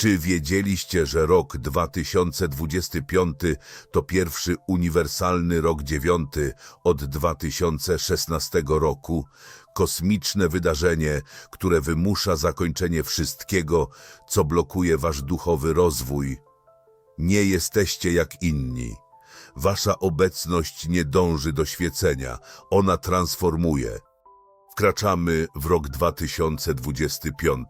Czy wiedzieliście, że rok 2025 to pierwszy uniwersalny rok dziewiąty od 2016 roku? Kosmiczne wydarzenie, które wymusza zakończenie wszystkiego, co blokuje wasz duchowy rozwój. Nie jesteście jak inni. Wasza obecność nie dąży do świecenia, ona transformuje. Wkraczamy w rok 2025,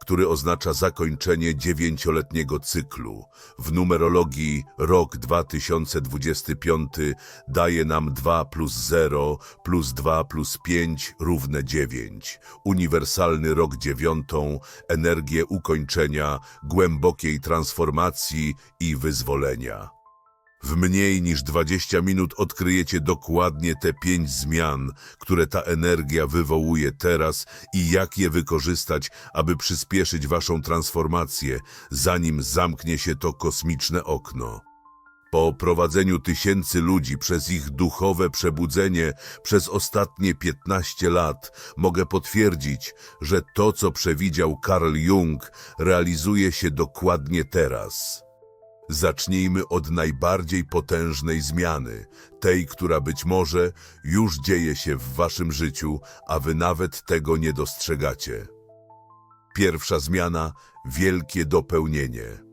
który oznacza zakończenie dziewięcioletniego cyklu. W numerologii rok 2025 daje nam 2 plus 0 plus 2 plus 5 równe 9. Uniwersalny rok dziewiątą, energię ukończenia, głębokiej transformacji i wyzwolenia. W mniej niż 20 minut odkryjecie dokładnie te pięć zmian, które ta energia wywołuje teraz i jak je wykorzystać, aby przyspieszyć waszą transformację, zanim zamknie się to kosmiczne okno. Po prowadzeniu tysięcy ludzi przez ich duchowe przebudzenie przez ostatnie 15 lat mogę potwierdzić, że to, co przewidział Carl Jung, realizuje się dokładnie teraz. Zacznijmy od najbardziej potężnej zmiany, tej, która być może już dzieje się w waszym życiu, a wy nawet tego nie dostrzegacie. Pierwsza zmiana wielkie dopełnienie.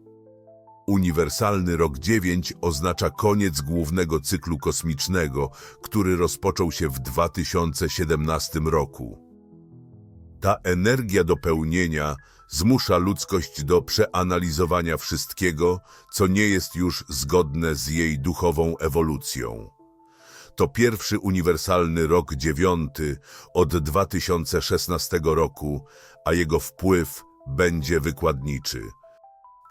Uniwersalny rok 9 oznacza koniec głównego cyklu kosmicznego, który rozpoczął się w 2017 roku. Ta energia dopełnienia zmusza ludzkość do przeanalizowania wszystkiego, co nie jest już zgodne z jej duchową ewolucją. To pierwszy uniwersalny rok dziewiąty od 2016 roku, a jego wpływ będzie wykładniczy.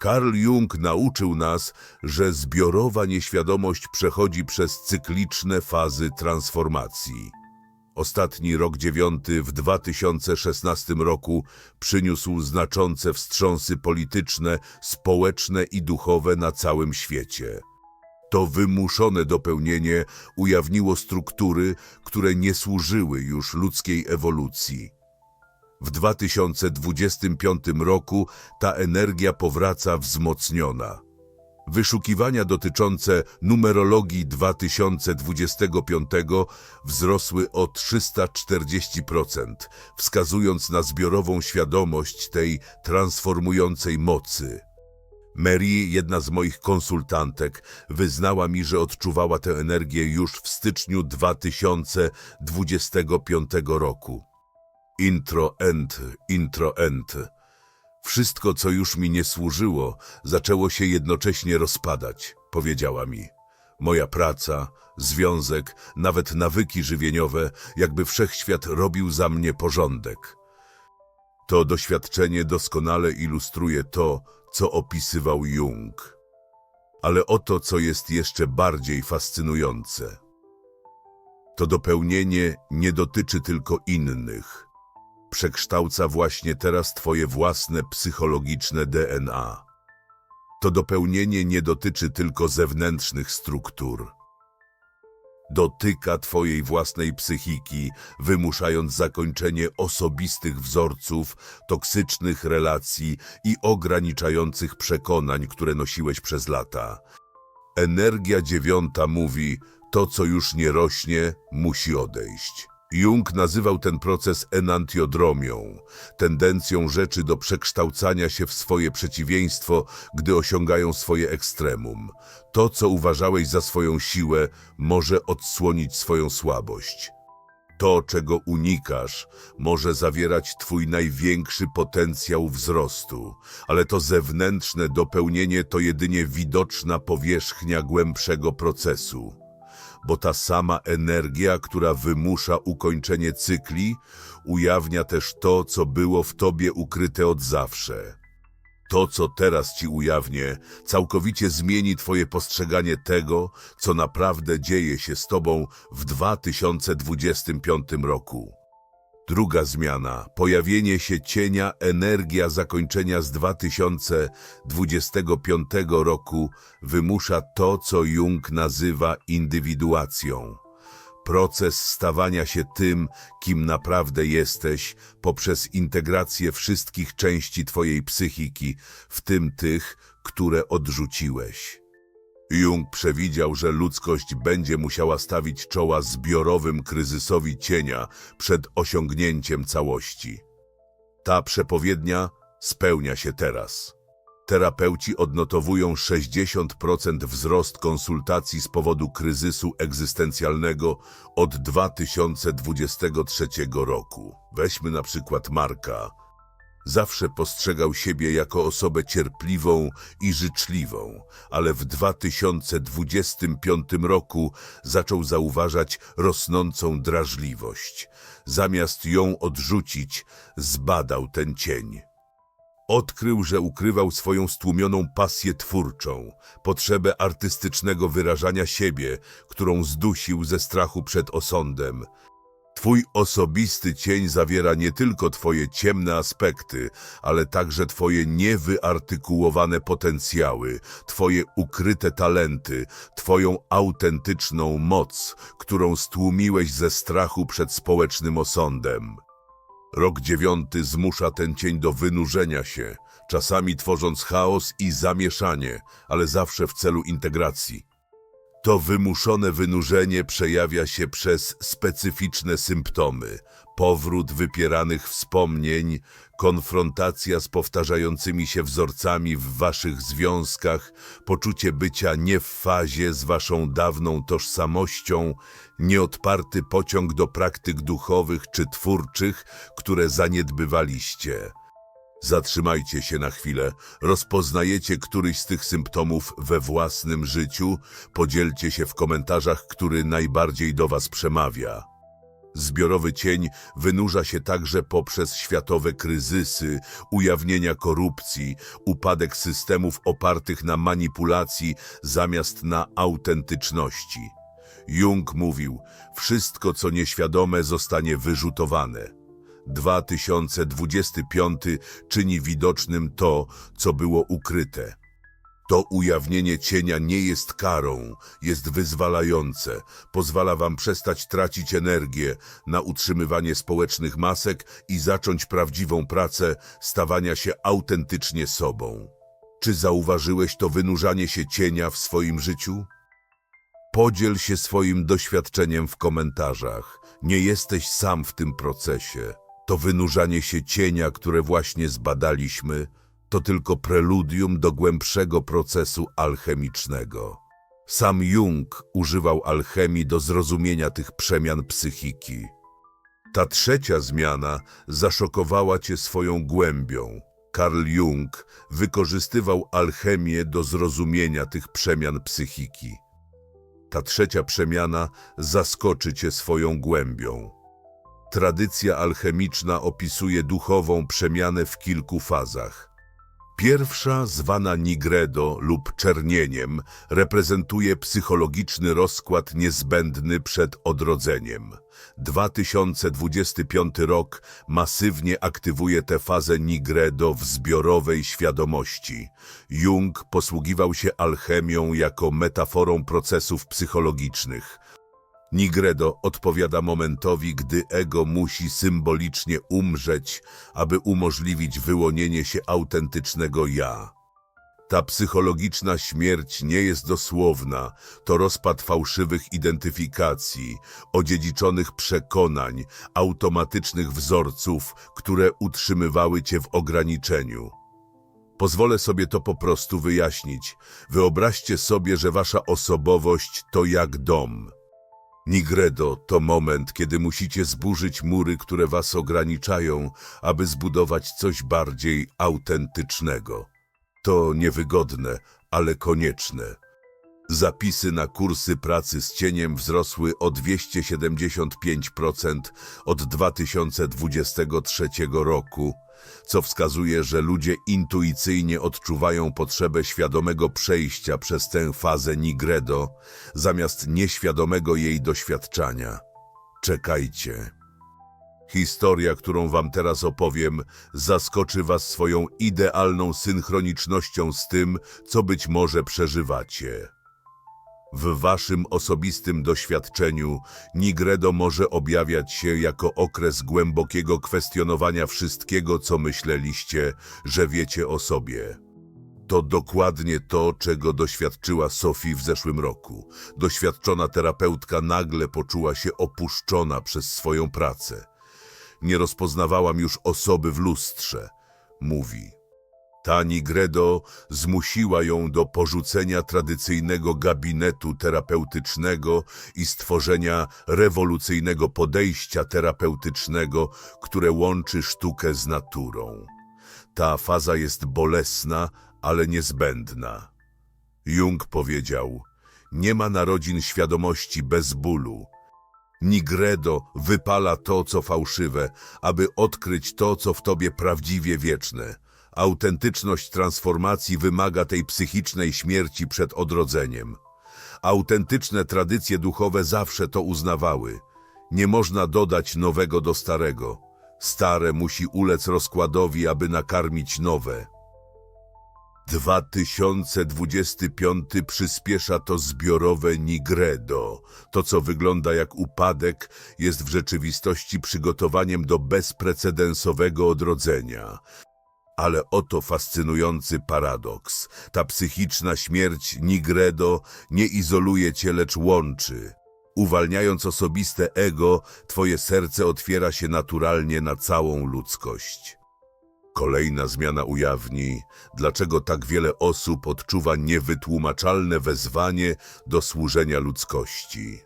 Carl Jung nauczył nas, że zbiorowa nieświadomość przechodzi przez cykliczne fazy transformacji. Ostatni rok dziewiąty w 2016 roku przyniósł znaczące wstrząsy polityczne, społeczne i duchowe na całym świecie. To wymuszone dopełnienie ujawniło struktury, które nie służyły już ludzkiej ewolucji. W 2025 roku ta energia powraca wzmocniona. Wyszukiwania dotyczące numerologii 2025 wzrosły o 340%, wskazując na zbiorową świadomość tej transformującej mocy. Mary, jedna z moich konsultantek, wyznała mi, że odczuwała tę energię już w styczniu 2025 roku. Intro end, intro end. Wszystko, co już mi nie służyło, zaczęło się jednocześnie rozpadać, powiedziała mi. Moja praca, związek, nawet nawyki żywieniowe, jakby wszechświat robił za mnie porządek. To doświadczenie doskonale ilustruje to, co opisywał Jung. Ale oto, co jest jeszcze bardziej fascynujące. To dopełnienie nie dotyczy tylko innych przekształca właśnie teraz Twoje własne psychologiczne DNA. To dopełnienie nie dotyczy tylko zewnętrznych struktur. Dotyka Twojej własnej psychiki, wymuszając zakończenie osobistych wzorców, toksycznych relacji i ograniczających przekonań, które nosiłeś przez lata. Energia dziewiąta mówi, to co już nie rośnie, musi odejść. Jung nazywał ten proces enantiodromią, tendencją rzeczy do przekształcania się w swoje przeciwieństwo, gdy osiągają swoje ekstremum. To, co uważałeś za swoją siłę, może odsłonić swoją słabość. To, czego unikasz, może zawierać twój największy potencjał wzrostu, ale to zewnętrzne dopełnienie to jedynie widoczna powierzchnia głębszego procesu bo ta sama energia, która wymusza ukończenie cykli, ujawnia też to, co było w tobie ukryte od zawsze. To, co teraz ci ujawnię, całkowicie zmieni twoje postrzeganie tego, co naprawdę dzieje się z tobą w 2025 roku. Druga zmiana, pojawienie się cienia, energia zakończenia z 2025 roku wymusza to, co Jung nazywa indywiduacją. Proces stawania się tym, kim naprawdę jesteś, poprzez integrację wszystkich części Twojej psychiki, w tym tych, które odrzuciłeś. Jung przewidział, że ludzkość będzie musiała stawić czoła zbiorowym kryzysowi cienia przed osiągnięciem całości. Ta przepowiednia spełnia się teraz. Terapeuci odnotowują 60% wzrost konsultacji z powodu kryzysu egzystencjalnego od 2023 roku. Weźmy na przykład Marka. Zawsze postrzegał siebie jako osobę cierpliwą i życzliwą, ale w 2025 roku zaczął zauważać rosnącą drażliwość. Zamiast ją odrzucić, zbadał ten cień. Odkrył, że ukrywał swoją stłumioną pasję twórczą, potrzebę artystycznego wyrażania siebie, którą zdusił ze strachu przed osądem. Twój osobisty cień zawiera nie tylko Twoje ciemne aspekty, ale także Twoje niewyartykułowane potencjały, Twoje ukryte talenty, Twoją autentyczną moc, którą stłumiłeś ze strachu przed społecznym osądem. Rok dziewiąty zmusza ten cień do wynurzenia się, czasami tworząc chaos i zamieszanie, ale zawsze w celu integracji. To wymuszone wynurzenie przejawia się przez specyficzne symptomy, powrót wypieranych wspomnień, konfrontacja z powtarzającymi się wzorcami w waszych związkach, poczucie bycia nie w fazie z waszą dawną tożsamością, nieodparty pociąg do praktyk duchowych czy twórczych, które zaniedbywaliście. Zatrzymajcie się na chwilę, rozpoznajecie któryś z tych symptomów we własnym życiu, podzielcie się w komentarzach, który najbardziej do Was przemawia. Zbiorowy cień wynurza się także poprzez światowe kryzysy, ujawnienia korupcji, upadek systemów opartych na manipulacji zamiast na autentyczności. Jung mówił, wszystko co nieświadome zostanie wyrzutowane. 2025 czyni widocznym to, co było ukryte. To ujawnienie cienia nie jest karą, jest wyzwalające. Pozwala wam przestać tracić energię na utrzymywanie społecznych masek i zacząć prawdziwą pracę stawania się autentycznie sobą. Czy zauważyłeś to wynurzanie się cienia w swoim życiu? Podziel się swoim doświadczeniem w komentarzach. Nie jesteś sam w tym procesie. To wynurzanie się cienia, które właśnie zbadaliśmy, to tylko preludium do głębszego procesu alchemicznego. Sam Jung używał alchemii do zrozumienia tych przemian psychiki. Ta trzecia zmiana zaszokowała cię swoją głębią. Karl Jung wykorzystywał alchemię do zrozumienia tych przemian psychiki. Ta trzecia przemiana zaskoczy cię swoją głębią. Tradycja alchemiczna opisuje duchową przemianę w kilku fazach. Pierwsza, zwana nigredo lub czernieniem, reprezentuje psychologiczny rozkład niezbędny przed odrodzeniem. 2025 rok masywnie aktywuje tę fazę nigredo w zbiorowej świadomości. Jung posługiwał się alchemią jako metaforą procesów psychologicznych. Nigredo odpowiada momentowi, gdy ego musi symbolicznie umrzeć, aby umożliwić wyłonienie się autentycznego ja. Ta psychologiczna śmierć nie jest dosłowna, to rozpad fałszywych identyfikacji, odziedziczonych przekonań, automatycznych wzorców, które utrzymywały cię w ograniczeniu. Pozwolę sobie to po prostu wyjaśnić. Wyobraźcie sobie, że wasza osobowość to jak dom. Nigredo to moment, kiedy musicie zburzyć mury, które was ograniczają, aby zbudować coś bardziej autentycznego. To niewygodne, ale konieczne. Zapisy na kursy pracy z cieniem wzrosły o 275% od 2023 roku, co wskazuje, że ludzie intuicyjnie odczuwają potrzebę świadomego przejścia przez tę fazę nigredo, zamiast nieświadomego jej doświadczania. Czekajcie. Historia, którą wam teraz opowiem, zaskoczy was swoją idealną synchronicznością z tym, co być może przeżywacie. W waszym osobistym doświadczeniu Nigredo może objawiać się jako okres głębokiego kwestionowania wszystkiego, co myśleliście, że wiecie o sobie. To dokładnie to, czego doświadczyła Sophie w zeszłym roku. Doświadczona terapeutka nagle poczuła się opuszczona przez swoją pracę. Nie rozpoznawałam już osoby w lustrze, mówi. Ta Nigredo zmusiła ją do porzucenia tradycyjnego gabinetu terapeutycznego i stworzenia rewolucyjnego podejścia terapeutycznego, które łączy sztukę z naturą. Ta faza jest bolesna, ale niezbędna. Jung powiedział: Nie ma narodzin świadomości bez bólu. Nigredo wypala to, co fałszywe, aby odkryć to, co w tobie prawdziwie wieczne. Autentyczność transformacji wymaga tej psychicznej śmierci przed odrodzeniem. Autentyczne tradycje duchowe zawsze to uznawały. Nie można dodać nowego do starego. Stare musi ulec rozkładowi, aby nakarmić nowe. 2025 przyspiesza to zbiorowe Nigredo. To, co wygląda jak upadek, jest w rzeczywistości przygotowaniem do bezprecedensowego odrodzenia. Ale oto fascynujący paradoks. Ta psychiczna śmierć Nigredo nie izoluje cię, lecz łączy. Uwalniając osobiste ego, twoje serce otwiera się naturalnie na całą ludzkość. Kolejna zmiana ujawni, dlaczego tak wiele osób odczuwa niewytłumaczalne wezwanie do służenia ludzkości.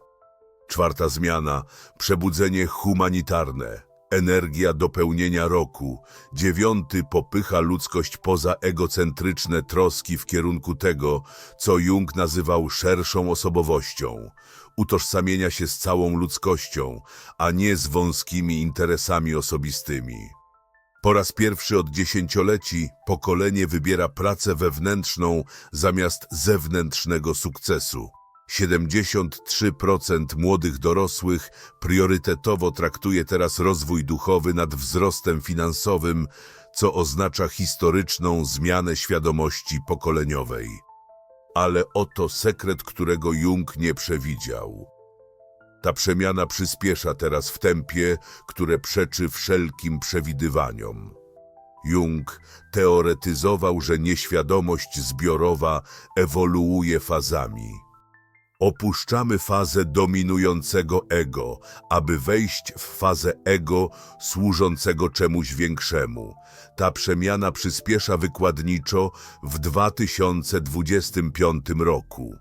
Czwarta zmiana przebudzenie humanitarne, energia dopełnienia roku. Dziewiąty popycha ludzkość poza egocentryczne troski w kierunku tego, co Jung nazywał szerszą osobowością, utożsamienia się z całą ludzkością, a nie z wąskimi interesami osobistymi. Po raz pierwszy od dziesięcioleci pokolenie wybiera pracę wewnętrzną zamiast zewnętrznego sukcesu. 73% młodych dorosłych priorytetowo traktuje teraz rozwój duchowy nad wzrostem finansowym, co oznacza historyczną zmianę świadomości pokoleniowej. Ale oto sekret, którego Jung nie przewidział. Ta przemiana przyspiesza teraz w tempie, które przeczy wszelkim przewidywaniom. Jung teoretyzował, że nieświadomość zbiorowa ewoluuje fazami. Opuszczamy fazę dominującego ego, aby wejść w fazę ego służącego czemuś większemu. Ta przemiana przyspiesza wykładniczo w 2025 roku.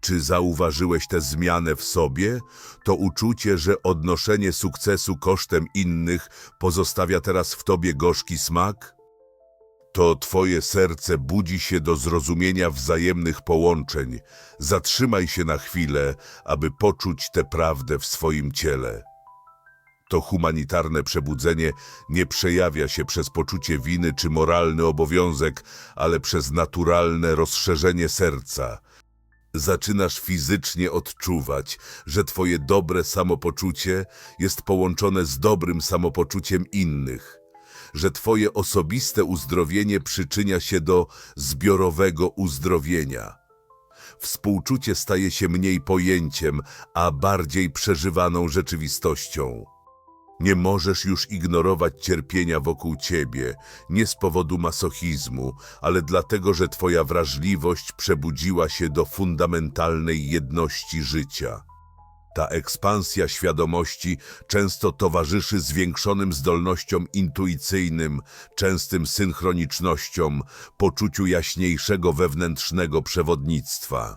Czy zauważyłeś tę zmianę w sobie? To uczucie, że odnoszenie sukcesu kosztem innych pozostawia teraz w tobie gorzki smak? To twoje serce budzi się do zrozumienia wzajemnych połączeń. Zatrzymaj się na chwilę, aby poczuć tę prawdę w swoim ciele. To humanitarne przebudzenie nie przejawia się przez poczucie winy czy moralny obowiązek, ale przez naturalne rozszerzenie serca. Zaczynasz fizycznie odczuwać, że twoje dobre samopoczucie jest połączone z dobrym samopoczuciem innych, że twoje osobiste uzdrowienie przyczynia się do zbiorowego uzdrowienia. Współczucie staje się mniej pojęciem, a bardziej przeżywaną rzeczywistością. Nie możesz już ignorować cierpienia wokół ciebie, nie z powodu masochizmu, ale dlatego, że twoja wrażliwość przebudziła się do fundamentalnej jedności życia. Ta ekspansja świadomości często towarzyszy zwiększonym zdolnościom intuicyjnym, częstym synchronicznościom, poczuciu jaśniejszego wewnętrznego przewodnictwa.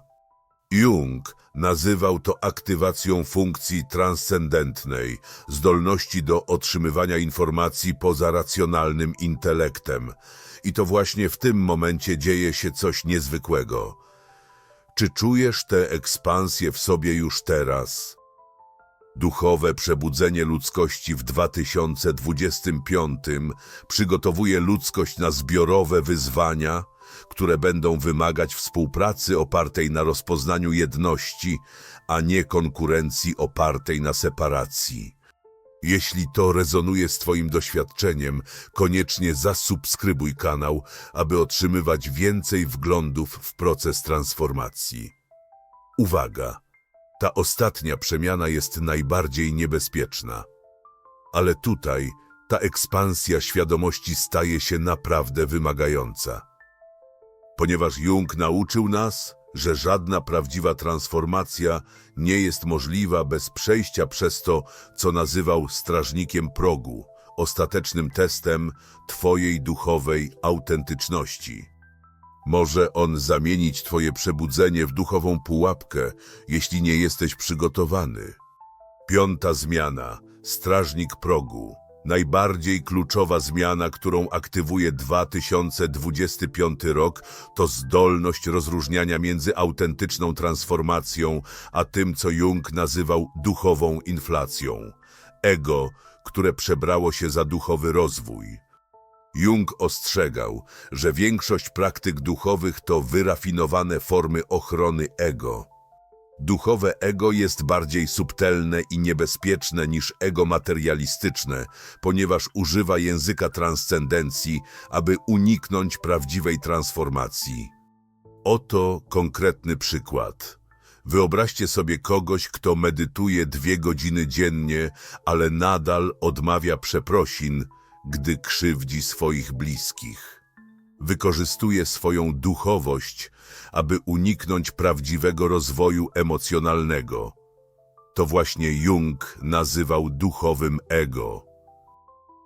Jung nazywał to aktywacją funkcji transcendentnej, zdolności do otrzymywania informacji poza racjonalnym intelektem. I to właśnie w tym momencie dzieje się coś niezwykłego. Czy czujesz tę ekspansję w sobie już teraz? Duchowe przebudzenie ludzkości w 2025 przygotowuje ludzkość na zbiorowe wyzwania, które będą wymagać współpracy opartej na rozpoznaniu jedności, a nie konkurencji opartej na separacji. Jeśli to rezonuje z Twoim doświadczeniem, koniecznie zasubskrybuj kanał, aby otrzymywać więcej wglądów w proces transformacji. Uwaga! Ta ostatnia przemiana jest najbardziej niebezpieczna. Ale tutaj ta ekspansja świadomości staje się naprawdę wymagająca. Ponieważ Jung nauczył nas, że żadna prawdziwa transformacja nie jest możliwa bez przejścia przez to, co nazywał strażnikiem progu, ostatecznym testem Twojej duchowej autentyczności. Może on zamienić Twoje przebudzenie w duchową pułapkę, jeśli nie jesteś przygotowany. Piąta zmiana. Strażnik progu. Najbardziej kluczowa zmiana, którą aktywuje 2025 rok, to zdolność rozróżniania między autentyczną transformacją, a tym, co Jung nazywał duchową inflacją. Ego, które przebrało się za duchowy rozwój. Jung ostrzegał, że większość praktyk duchowych to wyrafinowane formy ochrony ego. Duchowe ego jest bardziej subtelne i niebezpieczne niż ego materialistyczne, ponieważ używa języka transcendencji, aby uniknąć prawdziwej transformacji. Oto konkretny przykład. Wyobraźcie sobie kogoś, kto medytuje dwie godziny dziennie, ale nadal odmawia przeprosin, gdy krzywdzi swoich bliskich. Wykorzystuje swoją duchowość, aby uniknąć prawdziwego rozwoju emocjonalnego. To właśnie Jung nazywał duchowym ego.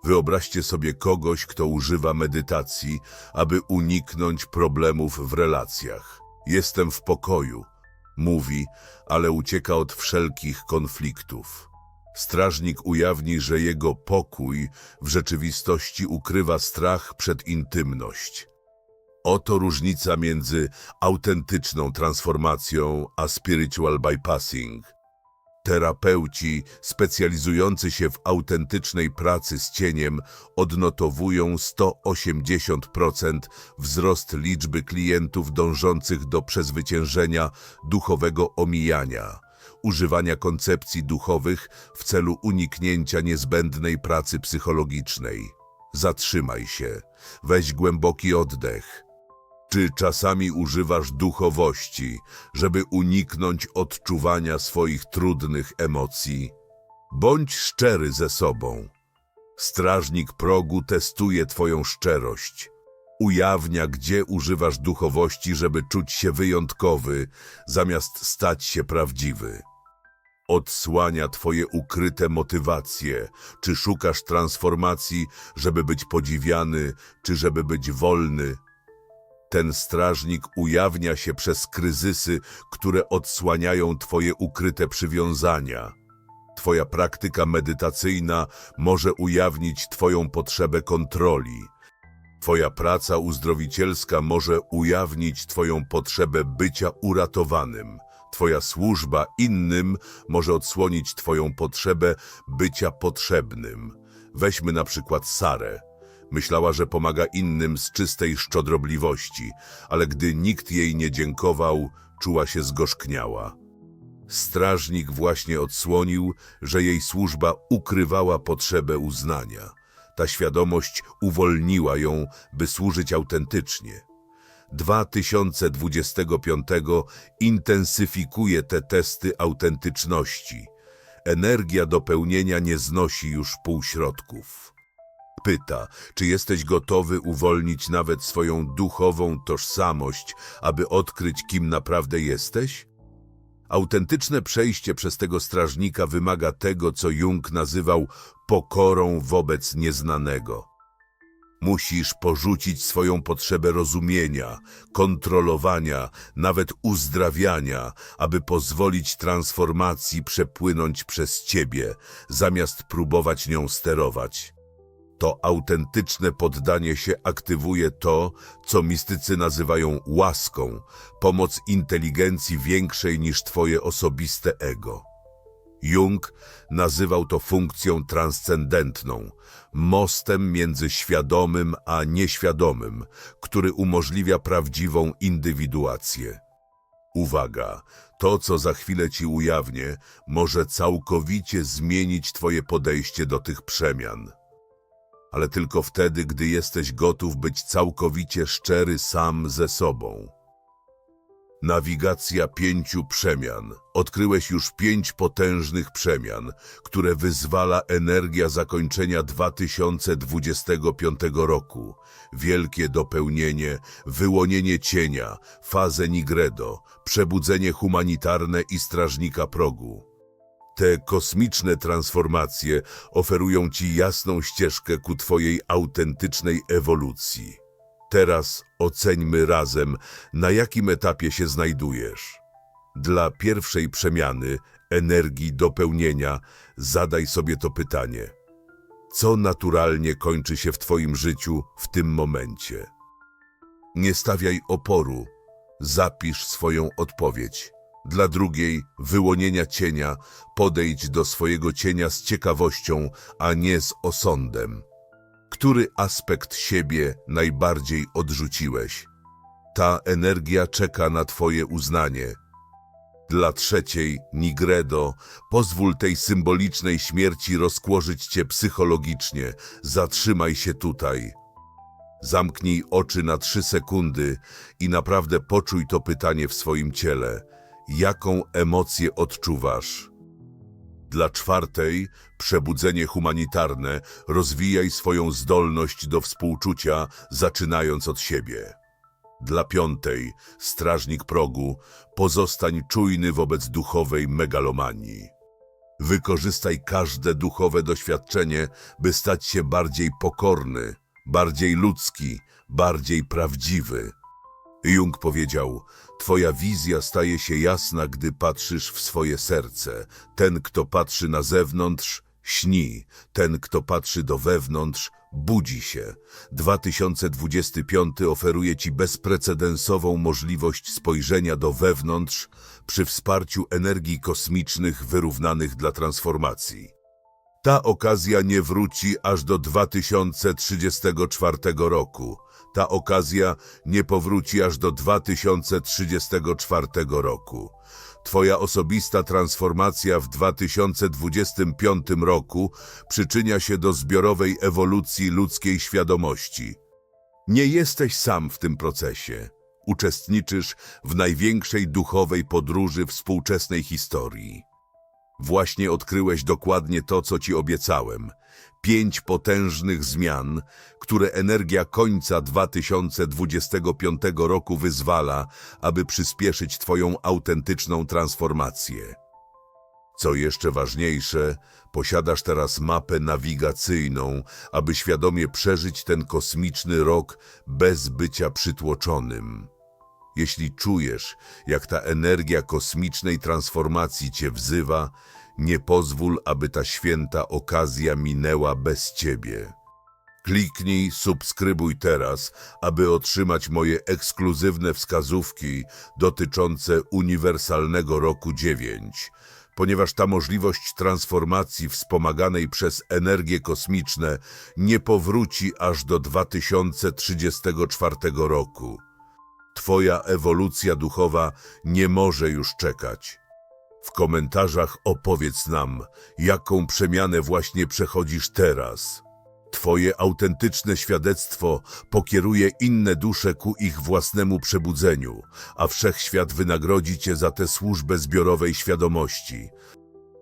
Wyobraźcie sobie kogoś, kto używa medytacji, aby uniknąć problemów w relacjach. Jestem w pokoju, mówi, ale ucieka od wszelkich konfliktów. Strażnik ujawni, że jego pokój w rzeczywistości ukrywa strach przed intymność. Oto różnica między autentyczną transformacją a spiritual bypassing. Terapeuci specjalizujący się w autentycznej pracy z cieniem odnotowują 180% wzrost liczby klientów dążących do przezwyciężenia duchowego omijania, używania koncepcji duchowych w celu uniknięcia niezbędnej pracy psychologicznej. Zatrzymaj się, weź głęboki oddech. Czy czasami używasz duchowości, żeby uniknąć odczuwania swoich trudnych emocji? Bądź szczery ze sobą. Strażnik progu testuje Twoją szczerość. Ujawnia, gdzie używasz duchowości, żeby czuć się wyjątkowy, zamiast stać się prawdziwy. Odsłania Twoje ukryte motywacje. Czy szukasz transformacji, żeby być podziwiany, czy żeby być wolny? Ten strażnik ujawnia się przez kryzysy, które odsłaniają Twoje ukryte przywiązania. Twoja praktyka medytacyjna może ujawnić Twoją potrzebę kontroli. Twoja praca uzdrowicielska może ujawnić Twoją potrzebę bycia uratowanym. Twoja służba innym może odsłonić Twoją potrzebę bycia potrzebnym. Weźmy na przykład Sarę. Myślała, że pomaga innym z czystej szczodrobliwości, ale gdy nikt jej nie dziękował, czuła się zgorzkniała. Strażnik właśnie odsłonił, że jej służba ukrywała potrzebę uznania. Ta świadomość uwolniła ją, by służyć autentycznie. 2025 intensyfikuje te testy autentyczności. Energia do pełnienia nie znosi już półśrodków. Pyta, czy jesteś gotowy uwolnić nawet swoją duchową tożsamość, aby odkryć, kim naprawdę jesteś? Autentyczne przejście przez tego strażnika wymaga tego, co Jung nazywał pokorą wobec nieznanego. Musisz porzucić swoją potrzebę rozumienia, kontrolowania, nawet uzdrawiania, aby pozwolić transformacji przepłynąć przez ciebie, zamiast próbować nią sterować. To autentyczne poddanie się aktywuje to, co mistycy nazywają łaską, pomoc inteligencji większej niż twoje osobiste ego. Jung nazywał to funkcją transcendentną, mostem między świadomym a nieświadomym, który umożliwia prawdziwą indywiduację. Uwaga, to co za chwilę ci ujawnię, może całkowicie zmienić twoje podejście do tych przemian. Ale tylko wtedy, gdy jesteś gotów być całkowicie szczery sam ze sobą. Nawigacja pięciu przemian. Odkryłeś już pięć potężnych przemian, które wyzwala energia zakończenia 2025 roku. Wielkie dopełnienie, wyłonienie cienia, fazę Nigredo, przebudzenie humanitarne i strażnika progu. Te kosmiczne transformacje oferują ci jasną ścieżkę ku twojej autentycznej ewolucji. Teraz oceńmy razem, na jakim etapie się znajdujesz. Dla pierwszej przemiany, energii dopełnienia, zadaj sobie to pytanie. Co naturalnie kończy się w Twoim życiu w tym momencie? Nie stawiaj oporu, zapisz swoją odpowiedź. Dla drugiej, wyłonienia cienia, podejdź do swojego cienia z ciekawością, a nie z osądem. Który aspekt siebie najbardziej odrzuciłeś? Ta energia czeka na Twoje uznanie. Dla trzeciej, Nigredo, pozwól tej symbolicznej śmierci rozkłożyć Cię psychologicznie. Zatrzymaj się tutaj. Zamknij oczy na trzy sekundy i naprawdę poczuj to pytanie w swoim ciele. Jaką emocję odczuwasz? Dla czwartej, przebudzenie humanitarne, rozwijaj swoją zdolność do współczucia, zaczynając od siebie. Dla piątej, strażnik progu, pozostań czujny wobec duchowej megalomanii. Wykorzystaj każde duchowe doświadczenie, by stać się bardziej pokorny, bardziej ludzki, bardziej prawdziwy. Jung powiedział, Twoja wizja staje się jasna, gdy patrzysz w swoje serce. Ten, kto patrzy na zewnątrz, śni. Ten, kto patrzy do wewnątrz, budzi się. 2025 oferuje Ci bezprecedensową możliwość spojrzenia do wewnątrz przy wsparciu energii kosmicznych wyrównanych dla transformacji. Ta okazja nie wróci aż do 2034 roku. Ta okazja nie powróci aż do 2034 roku. Twoja osobista transformacja w 2025 roku przyczynia się do zbiorowej ewolucji ludzkiej świadomości. Nie jesteś sam w tym procesie. Uczestniczysz w największej duchowej podróży współczesnej historii. Właśnie odkryłeś dokładnie to, co ci obiecałem. Pięć potężnych zmian, które energia końca 2025 roku wyzwala, aby przyspieszyć Twoją autentyczną transformację. Co jeszcze ważniejsze, posiadasz teraz mapę nawigacyjną, aby świadomie przeżyć ten kosmiczny rok bez bycia przytłoczonym. Jeśli czujesz, jak ta energia kosmicznej transformacji cię wzywa, nie pozwól, aby ta święta okazja minęła bez ciebie. Kliknij subskrybuj teraz, aby otrzymać moje ekskluzywne wskazówki dotyczące uniwersalnego roku 9, ponieważ ta możliwość transformacji wspomaganej przez energie kosmiczne nie powróci aż do 2034 roku. Twoja ewolucja duchowa nie może już czekać. W komentarzach opowiedz nam, jaką przemianę właśnie przechodzisz teraz. Twoje autentyczne świadectwo pokieruje inne dusze ku ich własnemu przebudzeniu, a wszechświat wynagrodzi cię za tę służbę zbiorowej świadomości.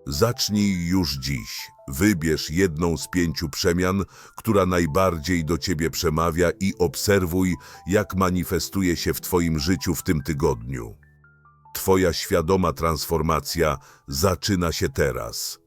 Zacznij już dziś. Wybierz jedną z pięciu przemian, która najbardziej do ciebie przemawia i obserwuj, jak manifestuje się w twoim życiu w tym tygodniu. Twoja świadoma transformacja zaczyna się teraz.